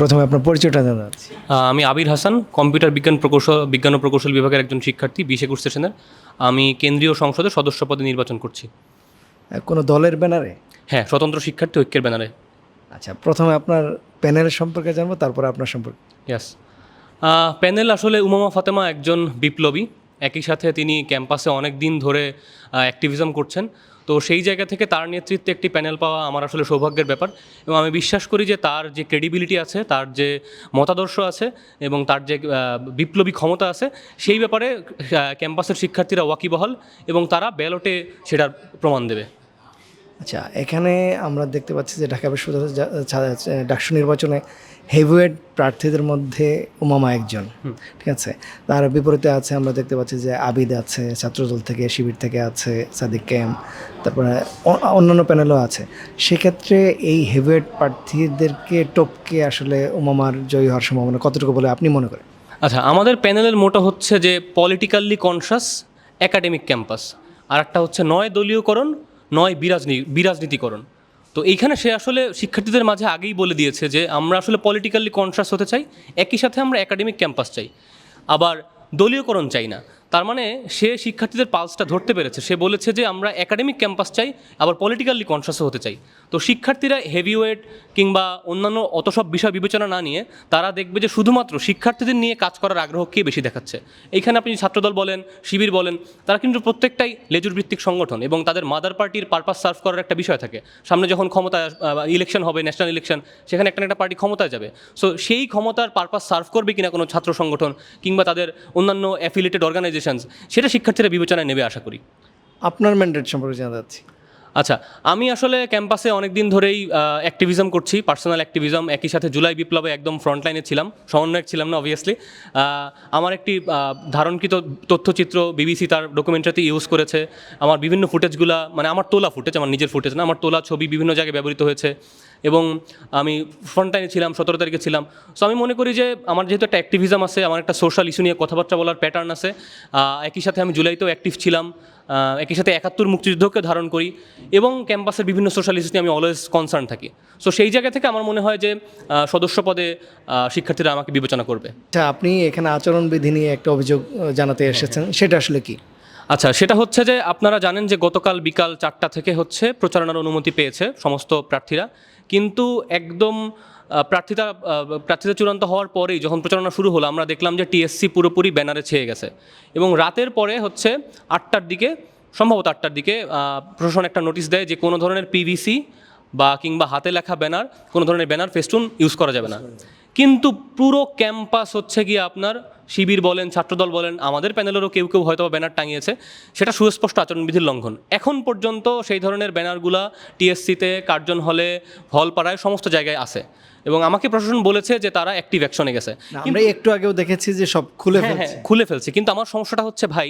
প্রথমে আপনার পরিচয়টা জানাচ্ছি আমি আবির হাসান কম্পিউটার বিজ্ঞান প্রকৌশল বিজ্ঞান ও প্রকৌশল বিভাগের একজন শিক্ষার্থী বিশ একুশ সেশনের আমি কেন্দ্রীয় সংসদে সদস্য পদে নির্বাচন করছি। কোনো দলের ব্যানারে? হ্যাঁ স্বতন্ত্র শিক্ষার্থী ঐক্যের ব্যানারে। আচ্ছা প্রথমে আপনার প্যানেলের সম্পর্কে জানব তারপরে আপনার সম্পর্কে। ইয়াস প্যানেল আসলে উমামা ফাতেমা একজন বিপ্লবী। একই সাথে তিনি ক্যাম্পাসে অনেক দিন ধরে অ্যাক্টিভিজম করছেন। তো সেই জায়গা থেকে তার নেতৃত্বে একটি প্যানেল পাওয়া আমার আসলে সৌভাগ্যের ব্যাপার এবং আমি বিশ্বাস করি যে তার যে ক্রেডিবিলিটি আছে, তার যে মতাদর্শ আছে এবং তার যে বিপ্লবী ক্ষমতা আছে, সেই ব্যাপারে ক্যাম্পাসের শিক্ষার্থীরা ওয়াকিবহাল এবং তারা ব্যালটে সেটার প্রমাণ দেবে। আচ্ছা এখানে আমরা দেখতে পাচ্ছি যে ঢাকা বিশ্ববিদ্যালয় ডাকসু নির্বাচনে হেভিওয়েট প্রার্থীদের মধ্যে উমামা একজন ঠিক আছে? তার বিপরীতে আছে আমরা দেখতে পাচ্ছি যে আবিদ আছে ছাত্রদল থেকে শিবির থেকে আছে সাদিক ক্যাম তারপরে অন্যান্য প্যানেলও আছে। সেক্ষেত্রে এই হেভিওয়েট প্রার্থীদেরকে টপকে আসলে উমামার জয়ী হওয়ার সম্ভাবনা কতটুকু বলে আপনি মনে করেন? আচ্ছা আমাদের প্যানেলের মোটো হচ্ছে যে পলিটিক্যালি কনসাস একাডেমিক ক্যাম্পাস আর একটা হচ্ছে নয় দলীয়করণ নয় বিরাজনী বিরাজনীতিকরণ। তো এইখানে সে আসলে শিক্ষার্থীদের মাঝে আগেই বলে দিয়েছে যে, আমরা আসলে পলিটিক্যালি কনসাস হতে চাই, একই সাথে আমরা একাডেমিক ক্যাম্পাস চাই। আবার দলীয়করণ চাই না। তার মানে সে শিক্ষার্থীদের পালসটা ধরতে পেরেছে। সে বলেছে যে, আমরা একাডেমিক ক্যাম্পাস চাই, আবার পলিটিক্যালি কনসাসও হতে চাই। তো শিক্ষার্থীরা হেভিওয়েট কিংবা অন্যান্য অত সব বিষয় বিবেচনা না নিয়ে তারা দেখবে যে, শুধুমাত্র শিক্ষার্থীদের নিয়ে কাজ করার আগ্রহকেই বেশি দেখাচ্ছে? এইখানে আপনি ছাত্রদল বলেন, শিবির বলেন, তারা কিন্তু প্রত্যেকটাই লেজুর ভিত্তিক সংগঠন এবং তাদের মাদার পার্টির পারপাস সার্ভ করার একটা বিষয় থাকে। সামনে যখন ক্ষমতা ইলেকশন হবে ন্যাশনাল ইলেকশন সেখানে একটা একটা পার্টি ক্ষমতায় যাবে। সো সেই ক্ষমতার পারপাস সার্ভ করবে কিনা কোনো ছাত্র সংগঠন কিংবা তাদের অন্যান্য অ্যাফিলেটেড অর্গানাইজেশনস সেটা শিক্ষার্থীরা বিবেচনায় নেবে আশা করি। আপনার ম্যান্ডেট সম্পর্কে জানাচ্ছি চাচ্ছি। আচ্ছা আমি আসলে ক্যাম্পাসে অনেক দিন ধরেই অ্যাক্টিভিজম করছি পার্সোনাল অ্যাক্টিভিজম একই সাথে জুলাই বিপ্লবে একদম ফ্রন্ট লাইনে ছিলাম, সমন্বয়ক ছিলাম না অবভিয়াসলি আমার একটি ধারণকৃত তথ্যচিত্র বিবিসি তার ডকুমেন্টারিতে ইউজ করেছে। আমার বিভিন্ন ফুটেজগুলা মানে আমার তোলা ফুটেজ, আমার নিজের ফুটেজ না, আমার তোলা ছবি বিভিন্ন জায়গায় ব্যবহৃত হয়েছে। এবং আমি ফ্রন্ট লাইনে ছিলাম, সতেরো তারিখে ছিলাম। সো আমি মনে করি যে, আমার যেহেতু একটা অ্যাক্টিভিজম আছে, আমার একটা সোশ্যাল ইস্যু নিয়ে কথাবার্তা বলার প্যাটার্ন আছে একই সাথে আমি জুলাইতেও অ্যাক্টিভ ছিলাম। একই সাথে একাত্তর মুক্তিযুদ্ধকে ধারণ করি এবং ক্যাম্পাসের বিভিন্ন সোশ্যাল ইস্যু নিয়ে আমি অলওয়েজ কনসার্ন থাকি। সো সেই জায়গা থেকে আমার মনে হয় যে সদস্য পদে শিক্ষার্থীরা আমাকে বিবেচনা করবে। আচ্ছা আপনি এখানে আচরণবিধি নিয়ে একটা অভিযোগ জানাতে এসেছেন। সেটা আসলে কি? আচ্ছা সেটা হচ্ছে যে আপনারা জানেন যে গতকাল বিকাল চারটা থেকে হচ্ছে প্রচারণার অনুমতি পেয়েছে সমস্ত প্রার্থীরা। কিন্তু একদম প্রার্থিতা প্রার্থিতা চূড়ান্ত হওয়ার পরেই যখন প্রচারণা শুরু হলো, আমরা দেখলাম যে টিএসসি পুরোপুরি ব্যানারে ছেয়ে গেছে। এবং রাতের পরে হচ্ছে আটটার দিকে, সম্ভবত আটটার দিকে প্রশাসন একটা নোটিশ দেয় যে কোনো ধরনের পিভিসি বা কিংবা হাতে লেখা ব্যানার, কোনো ধরনের ব্যানার ফেস্টুন ইউজ করা যাবে না। কিন্তু পুরো ক্যাম্পাস হচ্ছে গিয়ে আপনার শিবির বলেন, ছাত্রদল বলেন, আমাদের প্যানেলেরও কেউ কেউ হয়তো ব্যানার টাঙিয়েছে। সেটা সুস্পষ্ট আচরণবিধির লঙ্ঘন। এখন পর্যন্ত সেই ধরনের ব্যানারগুলা টিএসসিতে কার্জন হলে হল পাড়ায় সমস্ত জায়গায় আছে। এবং আমাকে প্রশাসন বলেছে যে তারা অ্যাক্টিভ অ্যাকশনে গেছে। আমরা একটু আগেও দেখেছি যে সব খুলে হ্যাঁ ফেলছে। হ্যাঁ খুলে ফেলছে। কিন্তু আমার সমস্যাটা হচ্ছে ভাই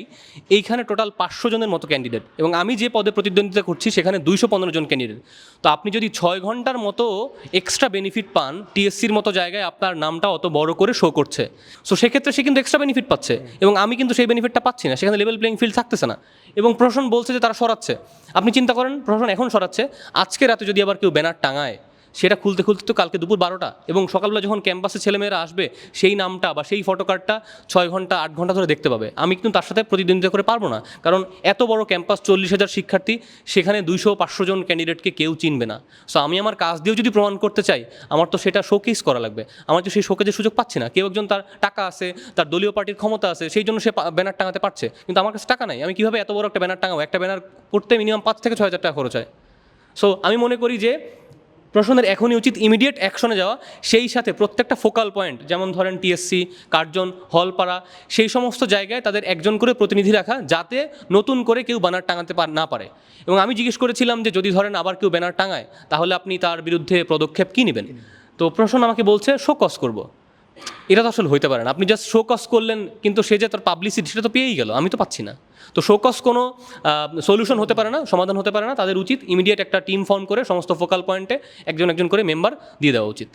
এইখানে টোটাল পাঁচশো জনের মতো ক্যান্ডিডেট এবং আমি যে পদে প্রতিদ্বন্দ্বিতা করছি সেখানে দুইশো পনেরো জন ক্যান্ডিডেট তো আপনি যদি ছয় ঘণ্টার মতো এক্সট্রা বেনিফিট পান টিএসসির মতো জায়গায় আপনার নামটা অত বড় করে শো করছে। সো সেক্ষেত্রে সে কিন্তু এক্সট্রা বেনিফিট পাচ্ছে। এবং আমি কিন্তু সেই বেনিফিটটা পাচ্ছি না সেখানে লেভেল প্লেইং ফিল্ড থাকতেছে না। এবং প্রশাসন বলছে যে তারা সরাচ্ছে। আপনি চিন্তা করেন প্রশাসন এখন সরাচ্ছে। আজকে রাতে যদি আবার কেউ ব্যানার টাঙায় সেটা খুলতে খুলতে তো কালকে দুপুর বারোটা এবং সকালবেলা যখন ক্যাম্পাসে ছেলেমেয়েরা আসবে, সেই নামটা বা সেই ফটো কার্ডটা ছয় ঘণ্টা, আট ঘণ্টা ধরে দেখতে পাবে। আমি কিন্তু তার সাথে প্রতিদ্বন্দ্বিতা করে পারব না। কারণ এত বড় ক্যাম্পাস চল্লিশ হাজার শিক্ষার্থী, সেখানে দুইশো পাঁচশো জন ক্যান্ডিডেটকে কেউ চিনবে না। সো আমি আমার কাজ দিয়েও যদি প্রমাণ করতে চাই, আমার তো সেটা শোকেস করা লাগবে। আমার তো সেই শোকেজের সুযোগ পাচ্ছি না। কেউ একজন তার টাকা আছে, তার দলীয় পার্টির ক্ষমতা আছে, সেই জন্য সে ব্যানার টাঙাতে পারছে। কিন্তু আমার কাছে টাকা নাই। আমি কীভাবে এত বড় একটা ব্যানার টাঙাবো? একটা ব্যানার করতে মিনিমাম পাঁচ থেকে ছয় হাজার টাকা খরচ হয়। সো আমি মনে করি যে প্রশাসনের এখনই উচিত ইমিডিয়েট অ্যাকশনে যাওয়া। সেই সাথে প্রত্যেকটা ফোকাল পয়েন্ট যেমন ধরেন টিএসসি কার্জন, হলপাড়া, সেই সমস্ত জায়গায় তাদের একজন করে প্রতিনিধি রাখা যাতে নতুন করে কেউ ব্যানার টাঙাতে না পারে। এবং আমি জিজ্ঞেস করেছিলাম যে যদি ধরেন আবার কেউ ব্যানার টাঙায়, তাহলে আপনি তার বিরুদ্ধে পদক্ষেপ কী নেবেন? তো প্রশাসন আমাকে বলছে শোকস করব। এটা তো আসলে হইতে পারে না। আপনি জাস্ট শোকস করলেন, কিন্তু সে যে তার পাবলিসিটি সেটা তো পেয়েই গেল। আমি তো পাচ্ছি না। তো শোকস কোনো সলিউশন হতে পারে না, সমাধান হতে পারে না। তাদের উচিত ইমিডিয়েট একটা টিম ফর্ম করে, সমস্ত ফোকাল পয়েন্টে একজন একজন করে মেম্বার দিয়ে দেওয়া উচিত।